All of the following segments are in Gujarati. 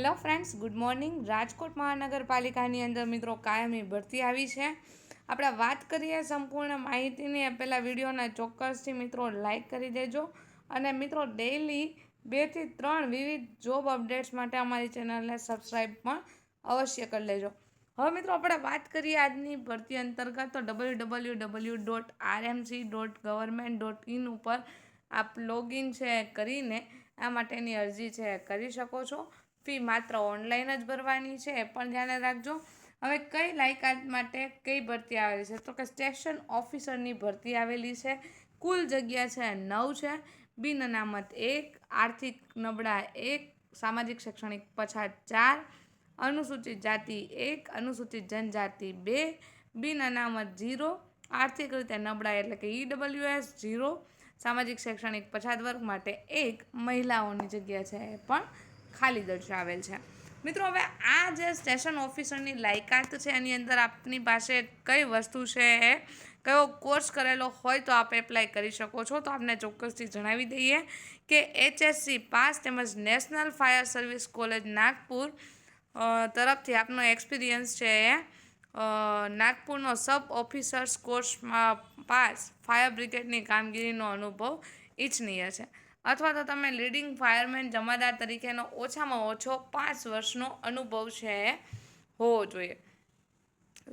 Hello friends good morning Rajkot મહાનગરપાલિકાની અંદર મિત્રો કાયમી ભરતી આવી છે. આપણે વાત કરીએ સંપૂર્ણ માહિતીની. પહેલાં વિડીયોને ચોક્કસથી મિત્રો લાઇક કરી દેજો. અને મિત્રો ડેઇલી બેથી ત્રણ વિવિધ જોબ અપડેટ્સ માટે અમારી ચેનલને સબસ્ક્રાઈબ પણ અવશ્ય કરી લેજો. હવે મિત્રો આપણે વાત કરીએ આજની ભરતી અંતર્ગત તો W W W dot RMC dot government dot in ઉપર આપ લોગિન છે કરીને આ માટેની અરજી છે, કરી શકો છો. ફી માત્ર ઓનલાઈન જ ભરવાની છે પણ ધ્યાને રાખજો. હવે કઈ લાયકાત માટે કઈ ભરતી આવેલી છે? તો કે સ્ટેશન ઓફિસરની ભરતી આવેલી છે. કુલ જગ્યા છે નવ છે. બિન અનામત એક, આર્થિક નબળા એક, સામાજિક શૈક્ષણિક પછાત ચાર, અનુસૂચિત જાતિ એક, અનુસૂચિત જનજાતિ બે, બિન અનામત ઝીરો આર્થિક રીતે નબળા એટલે કે ઈડબ્લ્યુએસ ઝીરો સામાજિક શૈક્ષણિક પછાત વર્ગ માટે એક, મહિલાઓની જગ્યા છે એ પણ ખાલી દર્શાવેલ છે. મિત્રો, હવે આ જે સ્ટેશન ઓફિસરની લાયકાત છે, એની અંદર આપની પાસે કઈ વસ્તુ છે એ કયો કોર્સ કરેલો હોય તો આપ એપ્લાય કરી શકો છો. તો આપને ચોક્કસથી જણાવી દઈએ કે એચએસસી પાસ તેમજ National Fire Service College Nagpur તરફથી આપનો એક્સપિરિયન્સ છે એ નાગપુરનો સબ ઓફિસર્સ કોર્સમાં પાસ ફાયર બ્રિગેડની કામગીરીનો અનુભવ ઇચ્છનીય છે. અથવા તો તમે લીડિંગ ફાયરમેન જમાદાર તરીકેનો ઓછામાં ઓછો પાંચ વર્ષનો અનુભવ છે, હોવો જોઈએ.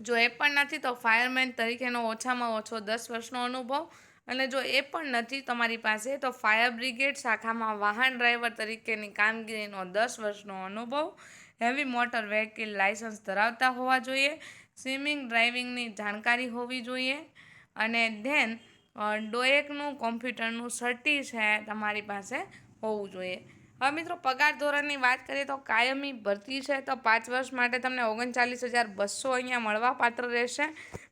જો એ પણ નથી તો ફાયરમેન તરીકેનો ઓછામાં ઓછો દસ વર્ષનો અનુભવ. અને જો એ પણ નથી તમારી પાસે તો ફાયર બ્રિગેડ શાખામાં વાહન ડ્રાઈવર તરીકેની કામગીરીનો દસ વર્ષનો અનુભવ. હેવી મોટર વ્હીકલ લાઇસન્સ ધરાવતા હોવા જોઈએ. સ્વિમિંગ ડ્રાઇવિંગની જાણકારી હોવી જોઈએ. અને ધેન ડોએકનું કોમ્પ્યુટરનું સર્ટી છે તમારી પાસે હોવું જોઈએ. હવે મિત્રો, પગાર ધોરણની વાત કરીએ તો કાયમી ભરતી છે તો પાંચ વર્ષ માટે તમને ઓગણચાલીસ હજાર બસો અહીંયા મળવા પાત્ર રહેશે.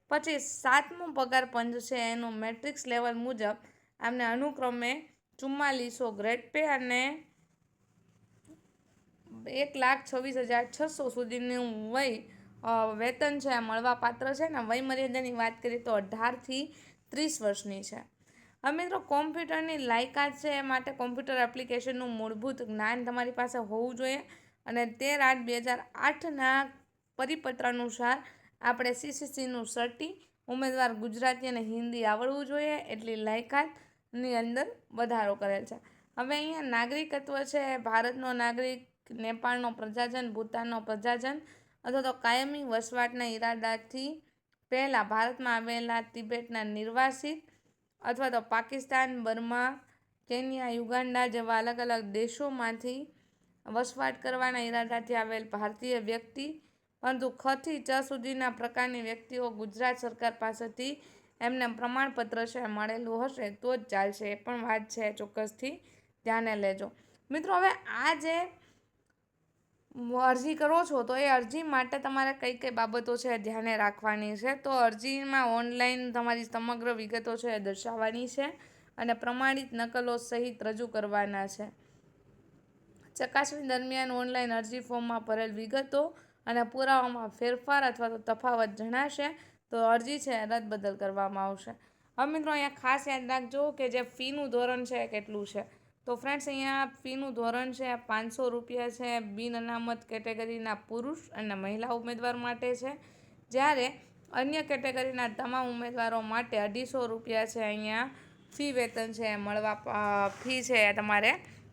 પછી સાતમો પગાર પંચ છે એનું મેટ્રિક્સ લેવલ મુજબ આમને અનુક્રમે ચુમ્માલીસો ગ્રેડ પે અને એક લાખ છવ્વીસ હજાર છસો સુધીનું વય વેતન છે મળવા પાત્ર છે. ને વય મર્યાદાની વાત કરીએ તો અઢારથી ત્રીસ વર્ષની છે. હવે મિત્રો, કોમ્પ્યુટરની લાયકાત છે એ માટે કોમ્પ્યુટર એપ્લિકેશનનું મૂળભૂત જ્ઞાન તમારી પાસે હોવું જોઈએ. અને તેર આઠ બે હજાર આઠના પરિપત્ર અનુસાર આપણે સીસીસીનું સર્ટી ઉમેદવાર ગુજરાતી અને હિન્દી આવડવું જોઈએ એટલી લાયકાતની અંદર વધારો કરેલ છે. હવે અહીંયા નાગરિકત્વ છે, ભારતનો નાગરિક, નેપાળનો પ્રજાજન, ભૂતાનનો પ્રજાજન અથવા તો કાયમી વસવાટના ઈરાદાથી પહેલાં ભારતમાં આવેલા તિબેટના નિર્વાસિત અથવા તો પાકિસ્તાન, બર્મા, કેન્યા યુગાન્ડા જેવા અલગ અલગ દેશોમાંથી વસવાટ કરવાના ઈરાદાથી આવેલ ભારતીય વ્યક્તિ, પરંતુ ખથી ચ સુધીના પ્રકારની વ્યક્તિઓ ગુજરાત સરકાર પાસેથી એમને પ્રમાણપત્ર છે, મળેલું હશે તો જ ચાલશે. એ પણ વાત છે, ચોક્કસથી ધ્યાને લેજો. મિત્રો, હવે આ જે અરજી કરો છો, તો એ અરજી માટે તમારે કઈ કઈ બાબતો છે ધ્યાને રાખવાની છે? તો અરજીમાં ઓનલાઈન તમારી સમગ્ર વિગતો છે એ દર્શાવવાની છે અને પ્રમાણિત નકલો સહિત રજૂ કરવાના છે. ચકાસણી દરમિયાન ઓનલાઈન અરજી ફોર્મમાં ભરેલ વિગતો અને પુરાવામાં ફેરફાર અથવા તો તફાવત જણાશે, તો અરજી છે રદ બદલ કરવામાં આવશે. હવે મિત્રો, અહીંયા ખાસ યાદ રાખજો કે જે ફીનું ધોરણ છે કેટલું છે? તો ફ્રેન્ડ્સ અહીંયા ફીનું ધોરણ છે, પાંચસો રૂપિયા છે, બિન અનામત કેટેગરીના પુરુષ અને મહિલા ઉમેદવાર માટે છે. જ્યારે અન્ય કેટેગરીના તમામ ઉમેદવારો માટે અઢીસો રૂપિયા છે અહીંયા ફી વેતન છે, મળવા ફી છે તમારે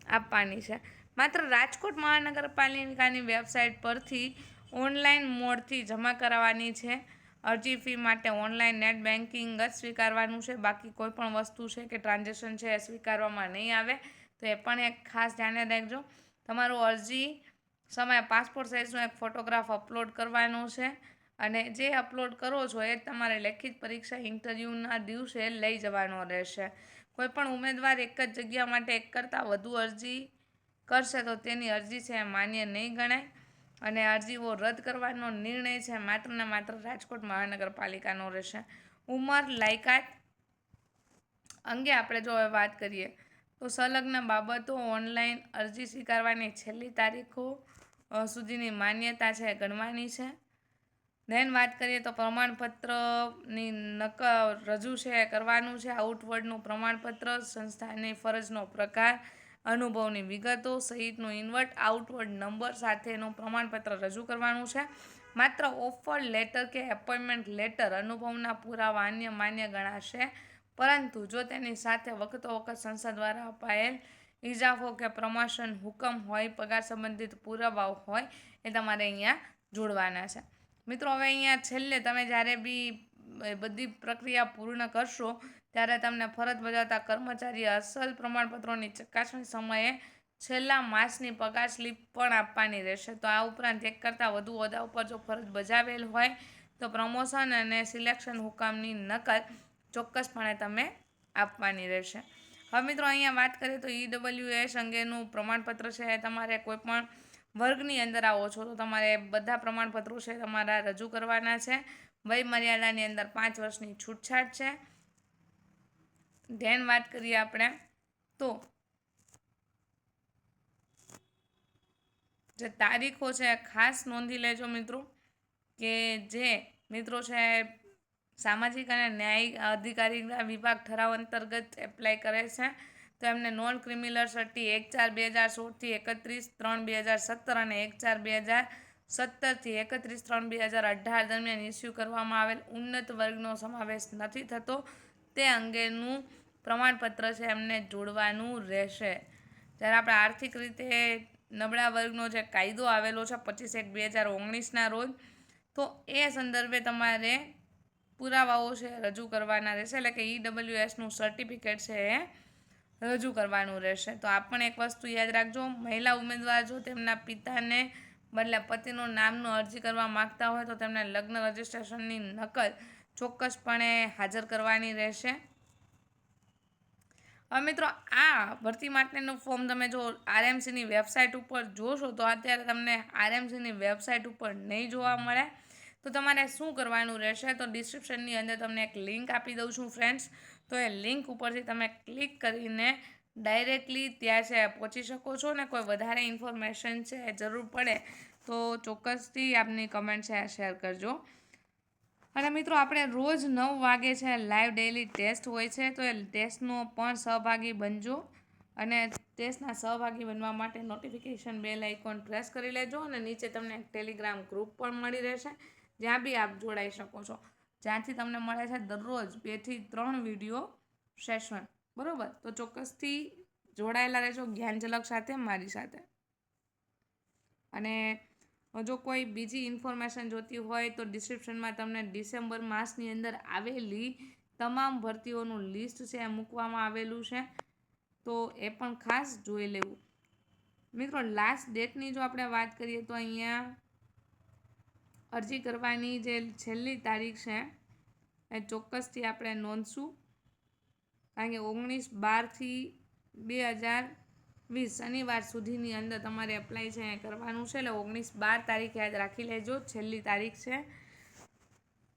આપવાની છે. માત્ર રાજકોટ મહાનગરપાલિકાની વેબસાઇટ પરથી ઓનલાઈન મોડથી જમા કરાવવાની છે. અરજી ફી માટે ઓનલાઈન નેટ બેન્કિંગ જ સ્વીકારવાનું છે. બાકી કોઈ પણ વસ્તુ છે કે ટ્રાન્ઝેક્શન છે એ સ્વીકારવામાં નહીં આવે. તો એ પણ એક ખાસ ધ્યાને રાખજો. તમારું અરજી સમયે પાસપોર્ટ સાઇઝનો એક ફોટોગ્રાફ અપલોડ કરવાનો છે અને જે અપલોડ કરો છો એ તમારે લેખિત પરીક્ષા ઇન્ટરવ્યૂના દિવસે લઈ જવાનો રહેશે. કોઈપણ ઉમેદવાર એક જ જગ્યા માટે એક કરતાં વધુ અરજી કરશે તો તેની અરજી છે એ માન્ય નહીં ગણાય અને અરજીઓ રદ કરવાનો નિર્ણય છે માત્ર ને માત્ર રાજકોટ મહાનગરપાલિકાનો રહેશે. ઉંમર, લાયકાત અંગે આપણે જો વાત કરીએ તો સંલગ્ન બાબતો ઓનલાઈન અરજી સ્વીકારવાની છેલ્લી તારીખો સુધીની માન્યતા છે, ગણવાની છે. ધેન વાત કરીએ તો પ્રમાણપત્રની નક, રજૂ છે, કરવાનું છે આઉટવર્ડનું પ્રમાણપત્ર, સંસ્થાની ફરજનો પ્રકાર, અનુભવની વિગતો, સહિતનું ઇન્વર્ટ આઉટવર્ડ નંબર સાથેનું પ્રમાણપત્ર રજૂ કરવાનું છે. માત્ર ઓફર લેટર કે એપોઇન્ટમેન્ટ લેટર અનુભવના પુરાવા અન્ય માન્ય ગણાશે. પરંતુ જો તેની સાથે વખતો વખત સંસ્થા દ્વારા અપાયેલ ઇજાફો કે પ્રમોશન હુકમ હોય, પગાર સંબંધિત પુરાવાઓ હોય, એ તમારે અહીંયા જોડવાના છે. મિત્રો, હવે અહીંયા છેલ્લે તમે જ્યારે બી બધી પ્રક્રિયા પૂર્ણ કરશો, ત્યારે તમને ફરજ બજાવતા કર્મચારી અસલ પ્રમાણપત્રોની ચકાસણી સમયે છેલ્લા માસની પગાર સ્લીપ પણ આપવાની રહેશે. તો આ ઉપરાંત એક કરતાં વધુ હોદ્દા ઉપર જો ફરજ બજાવેલ હોય, તો પ્રમોશન અને સિલેક્શન હુકામની નકલ ચોક્કસપણે તમે આપવાની રહેશે. હવે મિત્રો અહીંયા વાત કરીએ તો ઈડબ્લ્યુએસ અંગેનું પ્રમાણપત્ર છે. તમારે કોઈપણ વર્ગની અંદર આવો છો તો તમારે બધા પ્રમાણપત્રો છે તમારા રજૂ કરવાના છે. વય મર્યાદાની અંદર પાંચ વર્ષની છૂટછાટ છે. ધ્યાન વાત કરીએ આપણે તો જે તારીખો છે, ખાસ નોંધી લેજો મિત્રો કે જે મિત્રો છે સામાજિક અને ન્યાયિક અધિકારીના વિભાગ ઠરાવ અંતર્ગત એપ્લાય કરે છે. તો એમને નોન ક્રિમિનલ સર્ટી એક ચાર બે હજાર સોળથી એકત્રીસ ત્રણ બે હજાર સત્તર અને એક ચાર બે હજાર સત્તરથી એકત્રીસ ત્રણ બે હજાર અઢાર દરમિયાન ઇસ્યુ કરવામાં આવેલ ઉન્નત વર્ગનો સમાવેશ નથી થતો. તે અંગેનું પ્રમાણપત્ર છે એમને જોડવાનું રહેશે. જ્યારે આપણે આર્થિક રીતે નબળા વર્ગનો જે કાયદો આવેલો છે પચીસ એક બે હજાર ઓગણીસના રોજ, તો એ સંદર્ભે તમારે પુરાવાઓ છે, રજૂ કરવાના રહેશે. એટલે કે ઈડબ્લ્યુએસનું સર્ટિફિકેટ છે એ રજૂ કરવાનું રહેશે. તો આ પણ એક વસ્તુ યાદ રાખજો, મહિલા ઉમેદવાર જો તેમના પિતાને બદલે પતિનું નામનું અરજી કરવા માગતા હોય તો તેમને લગ્ન રજિસ્ટ્રેશનની નકલ ચોક્કસપણે હાજર કરવાની રહેશે. હવે મિત્રો, આ ભરતી માટેનું ફોર્મ તમે જો આરએમસીની વેબસાઇટ ઉપર જોશો તો અત્યારે તમને આરએમસીની વેબસાઇટ ઉપર નહીં જોવા મળે. તો તમારે શું કરવાનું રહેશે? તો ડિસ્ક્રિપ્શનની અંદર તમને એક લિંક આપી દઉં છું ફ્રેન્ડ્સ તો એ લિંક ઉપરથી તમે ક્લિક કરીને ડાયરેક્ટલી ત્યાં છે, પહોંચી શકો છો ને કોઈ વધારે ઇન્ફોર્મેશન છે જરૂર પડે તો ચોક્કસથી આપની કમેન્ટ છે શેર કરજો. અને મિત્રો, આપણે રોજ નવ વાગે છે લાઈવ ડેલી ટેસ્ટ હોય છે, તો એ ટેસ્ટનો પણ સહભાગી બનજો. અને ટેસ્ટના સહભાગી બનવા માટે નોટિફિકેશન બેલ આઇકોન પ્રેસ કરી લેજો અને નીચે તમને એક ટેલિગ્રામ ગ્રુપ પણ મળી રહેશે. જ્યાં બી આપ જોડાઈ શકો છો. જ્યાંથી તમને મળે છે દરરોજ બેથી ત્રણ વીડિયો સેશન બરાબર? તો ચોક્કસથી જોડાયેલા રહેજો જ્ઞાનજલક સાથે, મારી સાથે. અને જો કોઈ બીજી ઇન્ફોર્મેશન જોતી હોય તો ડિસ્ક્રિપ્શનમાં તમને ડિસેમ્બર માસની અંદર આવેલી તમામ ભરતીઓનું લિસ્ટ છે, મૂકવામાં આવેલું છે. તો એ પણ ખાસ જોઈ લેવું. મિત્રો લાસ્ટ ડેટની જો આપણે વાત કરીએ તો અહીંયા અરજી કરવાની જે છેલ્લી તારીખ છે, એ ચોક્કસથી આપણે નોંધશું. કારણ કે ઓગણીસ બારથી બે હજાર વીસ શનિવાર સુધીની અંદર તમારે એપ્લાય છે એ કરવાનું છે. એટલે ઓગણીસ બાર તારીખ યાદ રાખી લેજો, છેલ્લી તારીખ છે.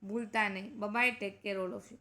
ભૂલતા નહીં. Bye bye take care all of you